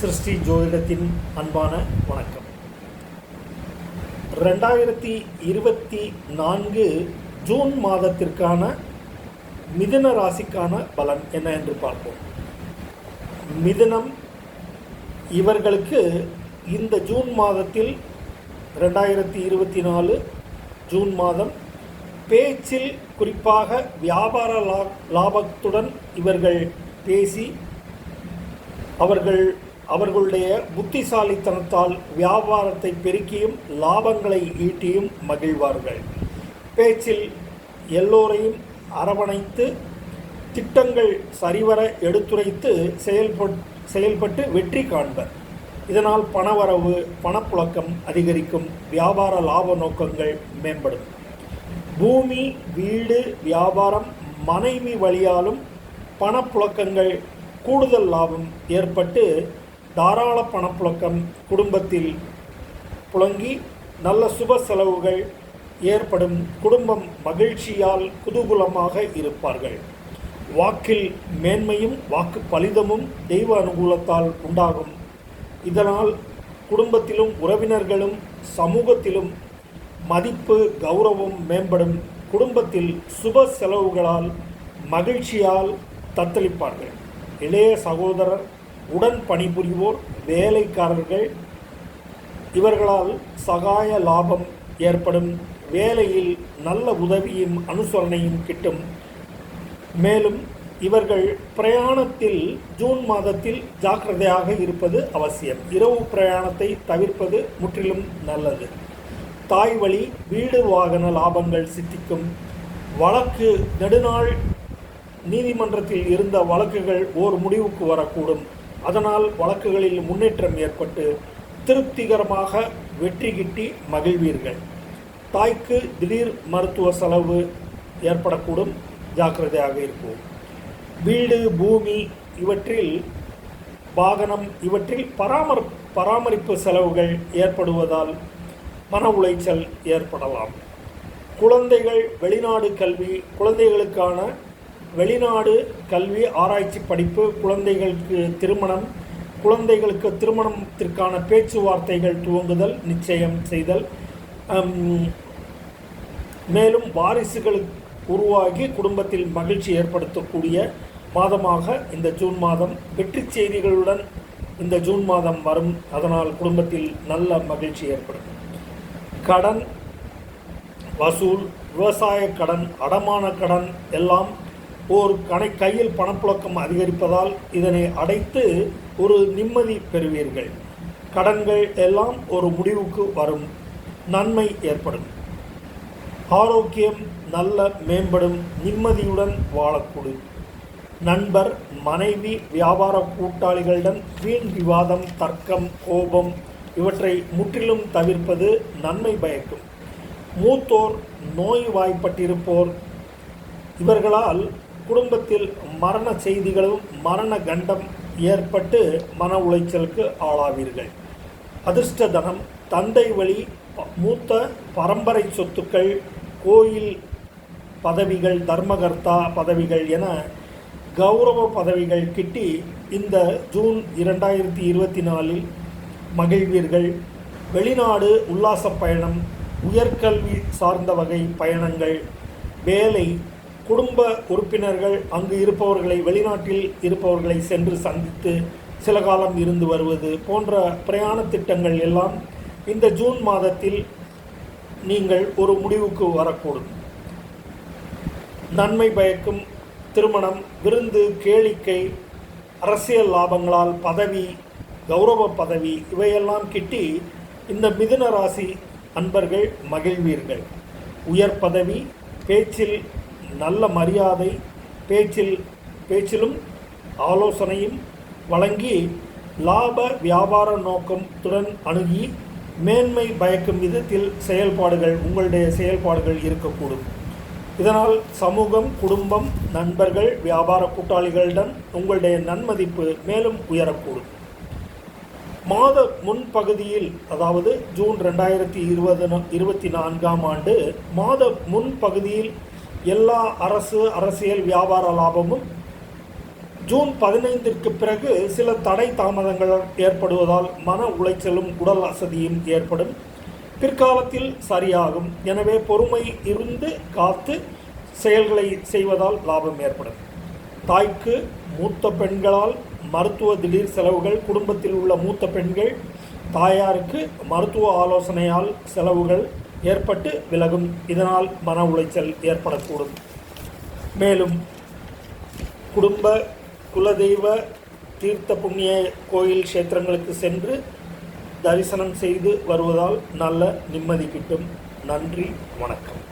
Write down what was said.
சிருஷ்டி ஜோதிடத்தின் அன்பான வணக்கம். ரெண்டாயிரத்தி இருபத்தி நான்கு ஜூன் மாதத்திற்கான மிதுன ராசிக்கான பலன் என்ன என்று பார்ப்போம். மிதுனம் இவர்களுக்கு இந்த ஜூன் மாதத்தில் ரெண்டாயிரத்தி இருபத்தி நாலு ஜூன் மாதம் பேச்சில் குறிப்பாக வியாபார லா லாபத்துடன் இவர்கள் பேசி அவர்கள் அவர்களுடைய புத்திசாலித்தனத்தால் வியாபாரத்தை பெருக்கியும் லாபங்களை ஈட்டியும் மகிழ்வார்கள். பேச்சில் எல்லோரையும் அரவணைத்து திட்டங்கள் சரிவர எடுத்துரைத்து செயல்பட் செயல்பட்டு வெற்றி காண்பர். இதனால் பணவரவு பணப்புழக்கம் அதிகரிக்கும் வியாபார லாப நோக்கங்கள் மேம்படும். பூமி வீடு வியாபாரம் மனைவி வழியாலும் பணப்புழக்கங்கள் கூடுதல் லாபம் ஏற்பட்டு தாராள பணப்புழக்கம் குடும்பத்தில் புழங்கி நல்ல சுப செலவுகள் ஏற்படும் குடும்பம் மகிழ்ச்சியால் குதூகுலமாக இருப்பார்கள். வாக்கில் மேன்மையும் வாக்கு பலிதமும் தெய்வ அனுகூலத்தால் உண்டாகும். இதனால் குடும்பத்திலும் உறவினர்களும் சமூகத்திலும் மதிப்பு கௌரவம் மேம்படும். குடும்பத்தில் சுப செலவுகளால் மகிழ்ச்சியால் தத்தளிப்பார்கள். இளைய சகோதரர் உடன் பணிபுரிவோர் வேலைக்காரர்கள் இவர்களால் சகாய லாபம் ஏற்படும். வேலையில் நல்ல உதவியும் அனுசரணையும் கிட்டும். மேலும் இவர்கள் பிரயாணத்தில் ஜூன் மாதத்தில் ஜாக்கிரதையாக இருப்பது அவசியம். இரவு பிரயாணத்தை தவிர்ப்பது முற்றிலும் நல்லது. தாய் வழி வீடு வாகன லாபங்கள் சித்திக்கும். வழக்கு நெடுநாள் நீதிமன்றத்தில் இருந்த வழக்குகள் ஓர் முடிவுக்கு வரக்கூடும். அதனால் வழக்குகளில் முன்னேற்றம் ஏற்பட்டு திருப்திகரமாக வெற்றி கிட்டி மகிழ்வீர்கள். தாய்க்கு திடீர் மருத்துவ செலவு ஏற்படக்கூடும். ஜாக்கிரதையாக இருக்கும் வீடு பூமி இவற்றில் வாகனம் இவற்றில் பராமரி பராமரிப்பு செலவுகள் ஏற்படுவதால் மன உளைச்சல் ஏற்படலாம். குழந்தைகள் வெளிநாடு கல்வி குழந்தைகளுக்கான வெளிநாடு கல்வி ஆராய்ச்சி படிப்பு குழந்தைகளுக்கு திருமணம் குழந்தைகளுக்கு திருமணத்திற்கான பேச்சுவார்த்தைகள் துவங்குதல் நிச்சயம் செய்தல். மேலும் வாரிசுகள் உருவாகி குடும்பத்தில் மகிழ்ச்சி ஏற்படுத்தக்கூடிய மாதமாக இந்த ஜூன் மாதம் வெற்றி செய்திகளுடன் இந்த ஜூன் மாதம் வரும். அதனால் குடும்பத்தில் நல்ல மகிழ்ச்சி ஏற்படும். கடன் வசூல் விவசாய கடன் அடமான கடன் எல்லாம் ஓர் கணை கையில் பணப்புழக்கம் அதிகரிப்பதால் இதனை அடைத்து ஒரு நிம்மதி பெறுவீர்கள். கடன்கள் எல்லாம் ஒரு முடிவுக்கு வரும். நன்மை ஏற்படும். ஆரோக்கியம் நல்ல மேம்படும். நிம்மதியுடன் வாழக்கூடும் நண்பர் மனைவி வியாபார கூட்டாளிகளிடம் வீண் விவாதம் தர்க்கம் கோபம் இவற்றை முற்றிலும் தவிர்ப்பது நன்மை பயக்கும். மூத்தோர் நோய் வாய்ப்பட்டிருப்போர் இவர்களால் குடும்பத்தில் மரண செய்திகளும் மரண கண்டம் ஏற்பட்டு மன உளைச்சலுக்கு ஆளாவீர்கள். அதிர்ஷ்ட தனம் தந்தை வழி மூத்த பரம்பரை சொத்துக்கள் கோயில் பதவிகள் தர்மகர்த்தா பதவிகள் என கௌரவ பதவிகள் கிட்டி இந்த ஜூன் இரண்டாயிரத்தி இருபத்தி நாலில் மகிழ்வீர்கள். வெளிநாடு உல்லாச பயணம் உயர்கல்வி சார்ந்த வகை பயணங்கள் வேலை குடும்ப உறுப்பினர்கள் அங்கு இருப்பவர்களை வெளிநாட்டில் இருப்பவர்களை சென்று சந்தித்து சில காலம் இருந்து வருவது போன்ற பிரயாண திட்டங்கள் எல்லாம் இந்த ஜூன் மாதத்தில் நீங்கள் ஒரு முடிவுக்கு வரக்கூடும். நன்மை பயக்கும் திருமணம் விருந்து கேளிக்கை அரசியல் லாபங்களால் பதவி கௌரவ பதவி இவையெல்லாம் கிட்டி இந்த மிதுன ராசி அன்பர்கள் மகிழ்வீர்கள். உயர் பதவி பேச்சில் நல்ல மரியாதை பேச்சில் பேச்சிலும் ஆலோசனையும் வழங்கி லாப வியாபார நோக்கத்துடன் அணுகி மேன்மை பயக்கும் விதத்தில் செயல்பாடுகள் உங்களுடைய செயல்பாடுகள் இருக்கக்கூடும். இதனால் சமூகம் குடும்பம் நண்பர்கள் வியாபார கூட்டாளிகளிடம் உங்களுடைய நன்மதிப்பு மேலும் உயரக்கூடும். மாத முன்பகுதியில் அதாவது ஜூன் ரெண்டாயிரத்தி இருபது இருபத்தி நான்காம் ஆண்டு மாத முன்பகுதியில் எல்லா அரசு அரசியல் வியாபார லாபமும் ஜூன் பதினைந்திற்கு பிறகு சில தடை தாமதங்கள் ஏற்படுவதால் மன உளைச்சலும் உடல் அசதியும் ஏற்படும். பிற்காலத்தில் சரியாகும். எனவே பொறுமை இருந்து காத்து செயல்களை செய்வதால் லாபம் ஏற்படும். தாய்க்கு மூத்த பெண்களால் மருத்துவ திடீர் செலவுகள் குடும்பத்தில் உள்ள மூத்த பெண்கள் தாயாருக்கு மருத்துவ ஆலோசனையால் செலவுகள் ஏற்பட்டு விலகும். இதனால் மன உளைச்சல் ஏற்படக்கூடும். மேலும் குடும்ப குலதெய்வ தீர்த்த புண்ணிய கோயில் க்ஷேத்திரங்களுக்கு சென்று தரிசனம் செய்து வருவதால் நல்ல நிம்மதி கிட்டும். நன்றி வணக்கம்.